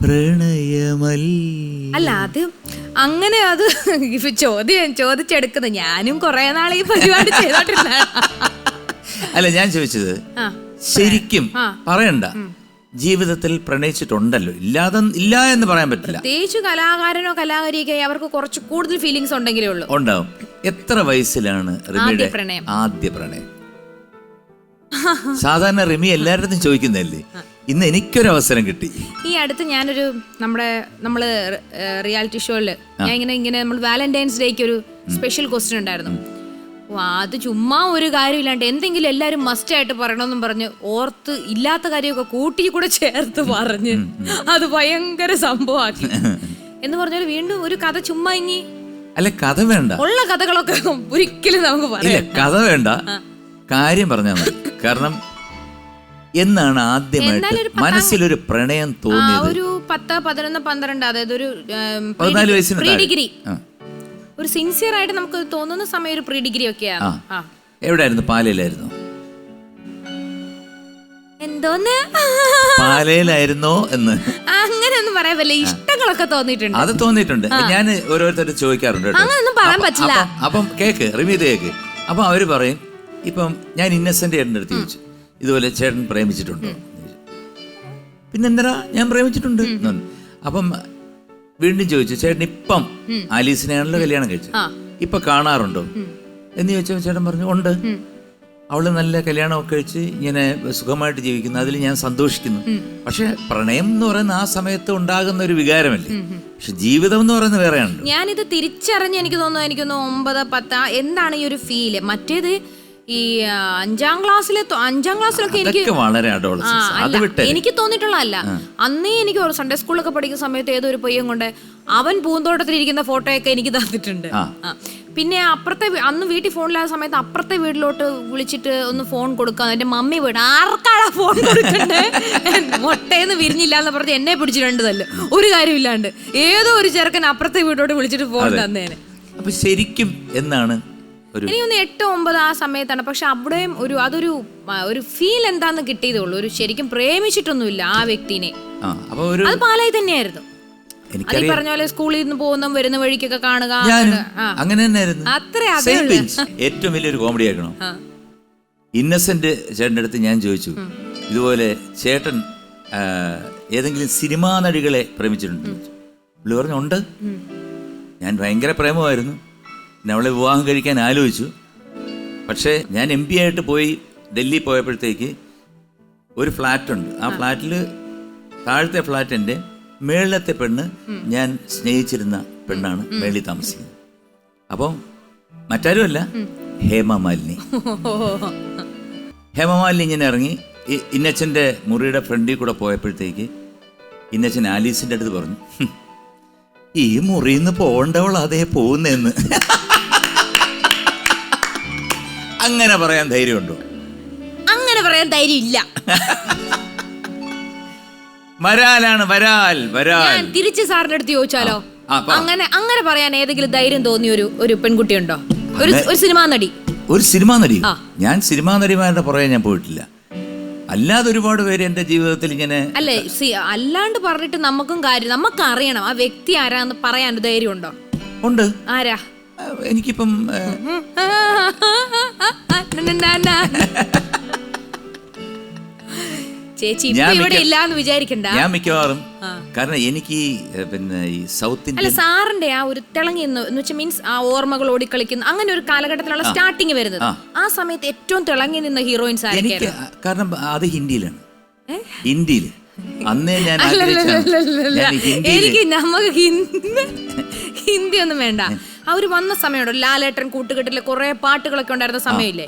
പ്രണയമല്ല അല്ല അത് അങ്ങനെ അത് ഇപ്പൊ ചോദ്യം ചോദിച്ചെടുക്കുന്നത് ഞാനും കുറെ നാൾ ഈ പരിപാടി ചെയ്തോണ്ടിരുന്ന അല്ല ഞാൻ ചോദിച്ചത് ആ ശരിക്കും ആ. പറയണ്ട. ജീവിതത്തിൽ പ്രണയിച്ചിട്ടുണ്ടല്ലോ. ഇല്ലാതെ ഇല്ല എന്ന് പറയാൻ പറ്റില്ല. പ്രത്യേകിച്ച് കലാകാരനോ കലാകാരിയൊക്കെ അവർക്ക് കുറച്ച് കൂടുതൽ ഫീലിങ്സ് ഉണ്ടെങ്കിലേ ഉള്ളൂ. ഉണ്ടാവും. എത്ര വയസ്സിലാണ് റിമിയുടെ ആദ്യ പ്രണയം. ആദ്യ പ്രണയം? സാധാരണ റിമി എല്ലാവരുടെ ചോദിക്കുന്നതല്ലേ? ഇന്ന് എനിക്കൊരു അവസരം കിട്ടി. ഈ അടുത്ത് ഞാനൊരു നമ്മുടെ നമ്മൾ റിയാലിറ്റി ഷോയിൽ ഞാൻ ഇങ്ങനെ ഇങ്ങനെ നമ്മൾ വാലന്റൈൻസ് ഡേക്ക് ഒരു സ്പെഷ്യൽ ക്വസ്റ്റ്യൻ ഉണ്ടായിരുന്നു. അത് ചുമ്മാ ഒരു കാര്യമില്ലാണ്ട് എന്തെങ്കിലും എല്ലാരും മസ്റ്റ് ആയിട്ട് പറയണമെന്നും പറഞ്ഞ് ഓർത്ത് ഇല്ലാത്ത കാര്യമൊക്കെ കൂട്ടി കൂടെ ചേർത്ത് പറഞ്ഞ് അത് ഭയങ്കര സംഭവമാക്കി. എന്ന് പറഞ്ഞാൽ വീണ്ടും ഒരു കഥ ചുമ്മാ ഇങ്ങി അല്ല കഥ വേണ്ട. ഉള്ള കഥകളൊക്കെ ഒരിക്കലും നമുക്ക് പറയാം. കഥ വേണ്ട. കാര്യം പറഞ്ഞാൽ കാരണം എന്നാണ് ആദ്യമായിട്ട് മനസ്സിലൊരു പ്രണയം തോന്നിയത്? ഒരു പത്ത് പതിനൊന്ന് പന്ത്രണ്ട് അതായത് ഒരു പതിനാല് വയസ്സിന് ഡിഗ്രി. ഒരു സിൻസിയർ ആയിട്ട് നമുക്ക് തോന്നുന്ന സമയം ഒരു പ്രീ ഡിഗ്രി ഒക്കെയാണ്. ആ. എവിടെയായിരുന്നു? പാലയിലായിരുന്നു. എന്തോന്ന്? പാലയിലായിരുന്നോ എന്ന്. അങ്ങനെയൊന്നും പറയാൻ പറ്റില്ല. ഇഷ്ടങ്ങളൊക്കെ തോന്നിയിട്ടുണ്ട്. അത് തോന്നിയിട്ടുണ്ട്. ഞാൻ ഓരോരുത്തരും ചോദിക്കാറുണ്ട്. അങ്ങനൊന്നും പറയാൻ പറ്റില്ല. അപ്പം- അപ്പം കേക്ക് റിമീത് കേക്ക്. അപ്പം അവർ പറയും ഇപ്പം ഞാൻ ഇന്നസെന്റ് ചേട്ടന്റെ അടുത്ത് ചോദിച്ചു. ഇതുപോലെ ചേട്ടൻ പ്രേമിച്ചിട്ടുണ്ട്. പിന്നെന്താ ഞാൻ പ്രേമിച്ചിട്ടുണ്ട്? അപ്പം വീണ്ടും ചോദിച്ചു ചേട്ടൻ ഇപ്പം ആലീസിനെയാണല്ലോ കല്യാണം കഴിച്ചത്? ആ. ഇപ്പൊ കാണാറുണ്ടോ? എന്ന് ചോദിച്ചപ്പോൾ ചേട്ടൻ പറഞ്ഞു ഉണ്ട്. അവൾ നല്ല കല്യാണമൊക്കെ കഴിച്ച് ഇങ്ങനെ സുഖമായിട്ട് ജീവിക്കുന്നു. അതിൽ ഞാൻ സന്തോഷിക്കുന്നു. പക്ഷെ പ്രണയം എന്ന് പറയുന്ന ആ സമയത്ത് ഉണ്ടാകുന്ന ഒരു വികാരമല്ലേ? പക്ഷെ ജീവിതം എന്ന് പറയുന്നത് വേറെയാണ് ഞാനിത് തിരിച്ചറിഞ്ഞ് എനിക്ക് തോന്നുന്നു എനിക്കൊന്ന് ഒമ്പത് പത്ത് എന്താണ് ഈ ഒരു ഫീൽ മറ്റേത് ഈ അഞ്ചാം ക്ലാസ്സിലെ അഞ്ചാം ക്ലാസ്സിലൊക്കെ എനിക്ക് വളരെ എനിക്ക് തോന്നിയിട്ടുള്ളതല്ല അന്നേ എനിക്ക് സൺഡേ സ്കൂളിലൊക്കെ പഠിക്കുന്ന സമയത്ത് ഏതൊരു പയ്യൻ കൊണ്ട് അവൻ പൂന്തോട്ടത്തിൽ ഇരിക്കുന്ന ഫോട്ടോയൊക്കെ എനിക്ക് തന്നിട്ടുണ്ട്. പിന്നെ അപ്പുറത്തെ അന്ന് വീട്ടിൽ ഫോണില്ലാത്ത സമയത്ത് അപ്പുറത്തെ വീട്ടിലോട്ട് വിളിച്ചിട്ട് ഒന്ന് ഫോൺ കൊടുക്കാൻ എന്റെ മമ്മി വീട് ആർക്കാടാ ഫോൺ കൊടുക്കണ്ടേ? മുട്ടേന്ന് വിരിഞ്ഞില്ല എന്ന് പറഞ്ഞ് എന്നെ പിടിച്ചിട്ടുണ്ട് തല്ല്. ഒരു കാര്യമില്ലാണ്ട്. ഏതോ ഒരു ചെറുക്കൻ അപ്പുറത്തെ വീട്ടിലോട്ട് വിളിച്ചിട്ട് ഫോൺ തന്നേനെ. അപ്പൊ ശരിക്കും എന്നാണ് എനിക്കൊന്ന് എട്ട് ഒമ്പത് ആ സമയത്താണ്. പക്ഷെ അവിടെയും ഒരു അതൊരു ഒരു ഫീൽ എന്താന്ന് കിട്ടിയതേ ഉള്ളൂ ഒരു ശരിക്കും പ്രേമിച്ചിട്ടൊന്നുമില്ല ആ വ്യക്തിനെ. അപ്പൊ ഒരു അത് പാലായി തന്നെയായിരുന്നു. അത് ഈ പറഞ്ഞ പോലെ സ്കൂളിൽ നിന്ന് പോകുന്ന വരുന്ന വഴിക്കൊക്കെ കാണുക. അങ്ങനെ തന്നെയായിരുന്നു. അത്ര Same ഏറ്റവും വലിയൊരു കോമഡി ആക്കണം ഇന്നസെന്റ് ചേട്ടന്റെ അടുത്ത് ഞാൻ ചോദിച്ചു. ഇതുപോലെ ചേട്ടൻ ഏതെങ്കിലും സിനിമാ നടികളെ പ്രേമിച്ചിട്ടുണ്ട് പുള്ളി പറഞ്ഞു ഉണ്ട് ഞാൻ ഭയങ്കര പ്രേമമായിരുന്നു. അവളെ വിവാഹം കഴിക്കാൻ ആലോചിച്ചു. പക്ഷേ ഞാൻ എം പി ആയിട്ട് പോയി ഡൽഹി പോയപ്പോഴത്തേക്ക് ഒരു ഫ്ലാറ്റുണ്ട്. ആ ഫ്ലാറ്റിൽ താഴത്തെ ഫ്ലാറ്റ് എന്റെ മേളിലത്തെ പെണ്ണ് ഞാൻ സ്നേഹിച്ചിരുന്ന പെണ്ണാണ് മേളി താമസിക്കുന്നത്. അപ്പം മറ്റാരുമല്ല ഹേമ ഹേമമാലിനി ഹേമമാലിനി ഇങ്ങനെ ഇറങ്ങി. ഇന്നച്ചന്റെ മുറിയുടെ ഫ്രണ്ടിൽ കൂടെ പോയപ്പോഴത്തേക്ക് ഇന്നച്ചൻ ആലീസിന്റെ അടുത്ത് പറഞ്ഞു ഈ മുറിയിൽ നിന്ന് പോകേണ്ടവൾ അതേ പോകുന്നെന്ന്. അങ്ങനെ പറയാൻ ധൈര്യമുണ്ടോ? അങ്ങനെ പറയാൻ ധൈര്യം ഇല്ല വരാലാണ് വരാൽ വരാൽ. ഞാൻ തിരിച്ച് സാറിന്റെ അടുത്ത് ചോദിച്ചാലോ? ആ, പറ. അങ്ങനെ അങ്ങനെ പറയാൻ ഏതെങ്കിലും ധൈര്യം തോന്നിയ ഒരു ഒരു പെൺകുട്ടിയുണ്ടോ? ഒരു ഒരു സിനിമാ നടി. ഒരു സിനിമാ നടി? ആ. ഞാൻ സിനിമാ നടിമാരുടെ പുറകെ ഞാൻ പോയിട്ടില്ല. അല്ലാതെ ഒരുപാട് പേര് എന്റെ ജീവിതത്തിൽ ഇങ്ങനെ അല്ലേ സി അല്ലാണ്ട് പറഞ്ഞിട്ട് നമുക്കും കാര്യം നമുക്ക് അറിയണം ആ വ്യക്തി ആരാന്ന് പറയാൻ ഒരു ധൈര്യം ഉണ്ടോ. ഉണ്ട് ആരാ? ആ, എനിക്കിപ്പം ചേച്ചി ഇപ്പൊ ഇവിടെ ഇല്ലാന്ന് വിചാരിക്കണ്ട. ഞാൻ മിക്കവാറും കാരണം എനിക്ക് ഈ പിന്നെ ഈ സൗത്ത് അല്ല സാറിന്റെ ആ ഒരു തിളങ്ങി എന്ന് വെച്ചാൽ മീൻസ് ആ ഓർമ്മകൾ ഓടിക്കളിക്കുന്ന അങ്ങനെ ഒരു കാലഘട്ടത്തിലുള്ള സ്റ്റാർട്ടിങ് വരുന്നത്. ആ. സമയത്ത് ഏറ്റവും തിളങ്ങി നിന്ന ഹീറോയിൻസ് എനിക്ക് കാരണം അത് ഹിന്ദിയിലാണ്. ഹിന്ദിയിൽ അന്നേ ഞാൻ എനിക്ക് നമുക്ക് ഹിന്ദി ഒന്നും വേണ്ട. അവർ വന്ന സമയമുണ്ടോ. ലാലേട്ടൻ കൂട്ടുകെട്ടിലെ കുറെ പാട്ടുകളൊക്കെ ഉണ്ടായിരുന്ന സമയമില്ലേ?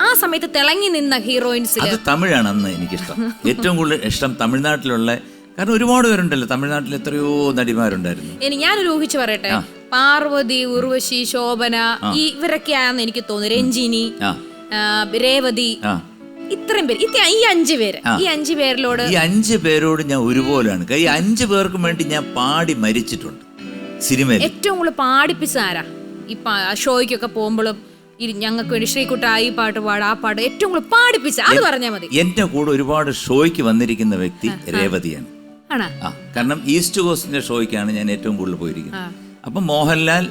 ആ. സമയത്ത് തിളങ്ങി നിന്ന ഹീറോയിൻസ് അത് തമിഴാണ് അന്ന് എനിക്കിഷ്ടം. ഏറ്റവും കൂടുതൽ ഇഷ്ടം തമിഴ്നാട്ടിലുള്ള കാരണം ഒരുപാട് പേരുണ്ടല്ലോ തമിഴ്നാട്ടിൽ എത്രയോ നടിമാരുണ്ടായിരുന്നു. ഇനി ഞാനൊരു ഊഹിച്ചു പറയട്ടെ. പാർവതി ഉർവശി ശോഭന ഇവരൊക്കെയാണെന്ന് എനിക്ക് തോന്നുന്നു. രഞ്ജിനി രേവതി ഇത്രയും പേര്. ഈ അഞ്ചു പേര്. ഈ അഞ്ചു പേരിലോട് ഈ അഞ്ചു പേരോട് ഞാൻ ഒരുപോലെയാണ്. ഈ അഞ്ചു പേർക്കും വേണ്ടി ഞാൻ പാടി മരിച്ചിട്ടുണ്ട്. സിനിമയിൽ. ഏറ്റവും കൂടുതൽ പാടിപ്പിച്ച ആരാ? ഈ ഷോയ്ക്കൊക്കെ പോകുമ്പോഴും ഞങ്ങൾക്ക് വേണ്ടി ശ്രീകുട്ട ഈ പാട്ട് പാട് ആ പാട്ട് ഏറ്റവും കൂടുതൽ പാടിപ്പിച്ച അത് പറഞ്ഞാൽ മതി. എന്റെ കൂടെ ഒരുപാട് ഷോയ്ക്ക് വന്നിരിക്കുന്ന വ്യക്തി രേവതിയാണ്. ആ കാരണം ഈസ്റ്റ് കോസ്റ്റിന്റെ ഷോയ്ക്കാണ് ഞാൻ ഏറ്റവും കൂടുതൽ പോയിരിക്കുന്നത്. അപ്പം മോഹൻലാൽ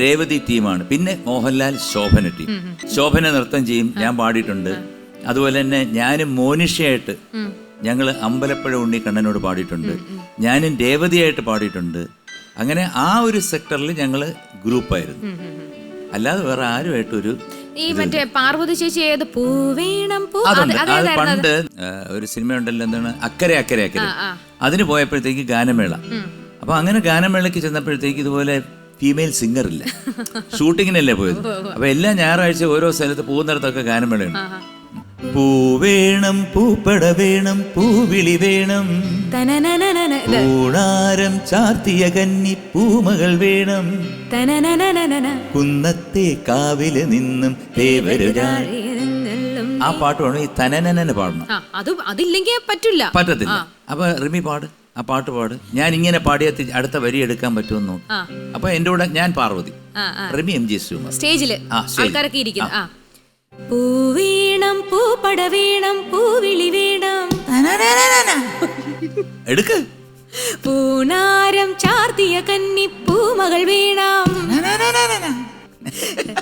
രേവതി ടീമാണ്. പിന്നെ മോഹൻലാൽ ശോഭന ടീം. ശോഭന നൃത്തം ചെയ്യും. ഞാൻ പാടിയിട്ടുണ്ട്. അതുപോലെ തന്നെ ഞാനും മോനിഷയായിട്ട് ഞങ്ങൾ അമ്പലപ്പുഴ ഉണ്ണിക്കണ്ണനോട് പാടിയിട്ടുണ്ട്. ഞാനും രേവതിയായിട്ട് പാടിയിട്ടുണ്ട്. അങ്ങനെ ആ ഒരു സെക്ടറിൽ ഞങ്ങൾ ഗ്രൂപ്പായിരുന്നു അല്ലാതെ വേറെ ആരുമായിട്ടൊരു ഈ മറ്റേ പാർവതി ചേച്ചി ഏത് പൂവേണം പൂ? അതുണ്ട്. അത്? പണ്ട് ഒരു സിനിമ ഉണ്ടല്ലോ എന്താണ്? അക്കരെ അക്കരെ അക്കരെ. അതിന് പോയപ്പോഴത്തേക്ക് ഗാനമേള. അപ്പൊ അങ്ങനെ ഗാനമേളയ്ക്ക് ചെന്നപ്പോഴത്തേക്ക് ഇതുപോലെ ഫീമെയിൽ സിംഗർ ഇല്ല. ഷൂട്ടിങ്ങിനല്ലേ പോയത്? അപ്പൊ എല്ലാ ഞായറാഴ്ച ഓരോ സ്ഥലത്ത് പോകുന്നിടത്തൊക്കെ ഗാനമേളയുണ്ട്. പൂ വേണം പൂപ്പട വേണം. പൂവിളി വേണം കൂടാരം ചാർത്തിയ കന്നി പൂമകൾ വേണം. കുന്നത്തെ കാവിൽ നിന്നും ദേവരുകാൾ ആ പാട്ട് വേണം ഈ തനനനെ പാടണം. അത് അതില്ലെങ്കിൽ പറ്റില്ല പറ്റത്തില്ല. അപ്പൊ റിമി പാട് ആ പാട്ട് പാട്. ഞാൻ ഇങ്ങനെ പാടിയ അടുത്ത വരി എടുക്കാൻ പറ്റുമെന്ന് നോക്കും. അപ്പൊ എന്റെ കൂടെ ഞാൻ പാർവതി. റിമി എം ജി ശ്രീകുമാർ സ്റ്റേജിൽ. ആൾക്കാരൊക്കെ ഇരിക്കുന്നു. ആ. പൂവീണം പൂപടവീണം പൂവിളി വീണം എടുക്ക്. പൂനാരം ചാർത്തിയ കന്നി പൂമകൾ വീണം.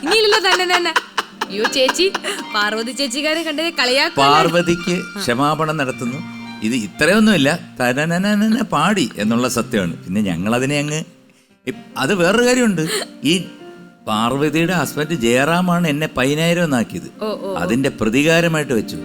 ഇനിയില്ലല്ലോ തന്നെ തന്നെ അയ്യോ ചേച്ചി പാർവതി ചേച്ചിക്കാരെ കണ്ടത് കളിയാക്കും പാർവതിക്ക് ക്ഷമാപണം നടത്തുന്നു. ഇത് ഇത്രയൊന്നുമില്ല. തനനനന പാടി എന്നുള്ള സത്യമാണ്. പിന്നെ ഞങ്ങൾ അതിനെ അങ്ങ് അത് വേറൊരു കാര്യമുണ്ട്. ഈ പാർവതിയുടെ ഹസ്ബൻഡ് ജയറാമാണ് എന്നെ പതിനായിരം എന്നാക്കിയത് അതിന്റെ പ്രതികാരമായിട്ട് വെച്ചു.